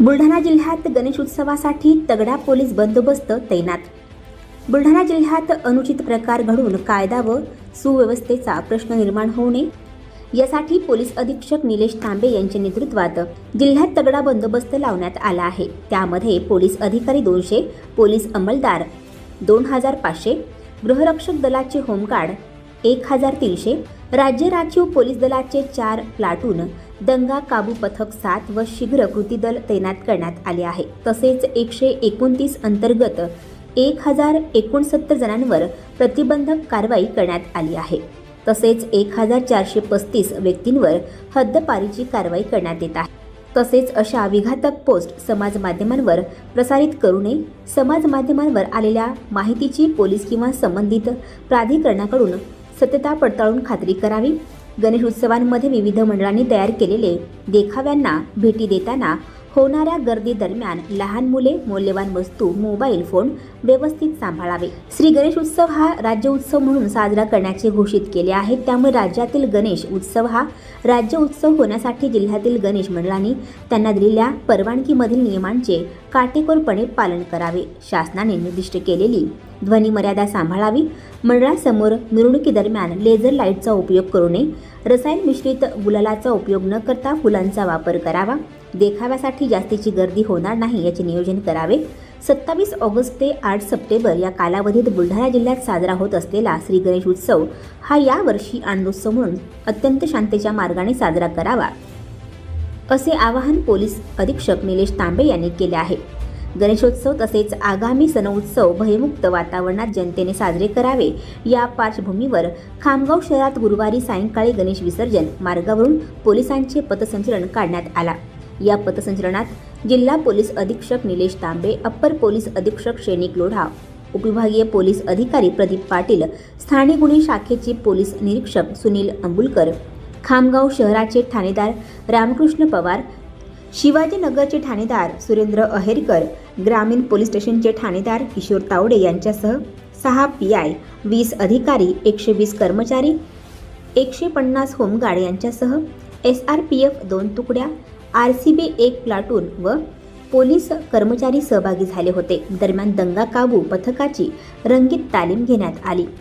बुलढाणा जिल्ह्यात गणेश उत्सवासाठी तगडा पोलीस बंदोबस्त तैनात. बुलढाणा जिल्ह्यात अनुचित प्रकार घडून कायदा व सुव्यवस्थेचा प्रश्न निर्माण होऊ नये. यासाठी पोलीस अधीक्षक निलेश तांबे यांच्या नेतृत्वात जिल्ह्यात तगडा बंदोबस्त लावण्यात आला आहे. त्यामध्ये पोलीस अधिकारी दोनशे पोलीस अंमलदार दोन हजार पाचशे गृहरक्षक दलाचे होमगार्ड एक हजार तीनशे राज्य राखीव पोलीस दलाचे चार प्लाटून दंगा काबू पथक सात व शीघ्र कृती दल तैनात करण्यात आले आहे. तसेच एकशे एकोणतीस अंतर्गत एक हजार एकोणसत्तर जणांवर प्रतिबंधक कारवाई करण्यात आली आहे. तसेच एक हजार चारशे पस्तीस व्यक्तींवर हद्दपारीची कारवाई करण्यात येत आहे. तसेच अशा विघातक पोस्ट समाज माध्यमांवर प्रसारित करू नये. समाज माध्यमांवर आलेल्या माहितीची पोलीस किंवा संबंधित प्राधिकरणाकडून सत्यता पडताळून खात्री करावी. गणेश उत्सवांमध्ये विविध मंडळांनी तयार केलेले देखाव्यांना भेटी देताना होणाऱ्या गर्दी दरम्यान लहान मुले मौल्यवान वस्तू मोबाईल फोन व्यवस्थित सांभाळावे. श्री गणेश उत्सव हा राज्य उत्सव म्हणून साजरा करण्याचे घोषित केले आहे. त्यामुळे राज्यातील गणेश उत्सव हा राज्य उत्सव होण्यासाठी जिल्ह्यातील गणेश मंडळांनी त्यांना दिलेल्या परवानगीमधील नियमांचे काटेकोरपणे पालन करावे. शासनाने निर्दिष्ट केलेली ध्वनी मर्यादा सांभाळावी. मंडळासमोर मिरवणुकीदरम्यान लेझर लाईटचा उपयोग करू नये. रसायन मिश्रित गुलालाचा उपयोग न करता फुलांचा वापर करावा. देखाव्यासाठी जास्तीची गर्दी होणार नाही याचे नियोजन करावे. सत्तावीस ऑगस्ट ते आठ सप्टेंबर या कालावधीत बुलढाणा जिल्ह्यात साजरा होत असलेला श्री गणेश उत्सव हा यावर्षी आनंदोत्सव म्हणून अत्यंत शांततेच्या मार्गाने साजरा करावा असे आवाहन पोलीस अधीक्षक निलेश तांबे यांनी केले आहे. गणेशोत्सव तसेच आगामी सणउत्सव भयमुक्त वातावरणात जनतेने साजरे करावे. या पार्श्वभूमीवर खामगाव शहरात गुरुवारी सायंकाळी गणेश विसर्जन मार्गावरून पोलिसांचे पथसंचलन काढण्यात आला. या पथसंचलनात जिल्हा पोलीस अधीक्षक निलेश तांबे अप्पर पोलीस अधीक्षक शैनिक लोढा उपविभागीय पोलीस अधिकारी प्रदीप पाटील स्थानिक गुन्हे शाखेचे पोलीस निरीक्षक सुनील अंबुलकर खामगाव शहराचे ठाणेदार रामकृष्ण पवार शिवाजीनगरचे ठाणेदार सुरेंद्र अहेरकर ग्रामीण पोलीस स्टेशनचे ठाणेदार किशोर तावडे यांच्यासह सहा पी आय वीस अधिकारी एकशे वीस कर्मचारी एकशे पन्नास होमगार्ड यांच्यासह एस आर पी एफ दोन तुकड्या आर सी बी एक प्लाटून व पोलीस कर्मचारी सहभागी झाले होते. दरम्यान दंगा काबू पथकाची रंगीत तालीम घेण्यात आली.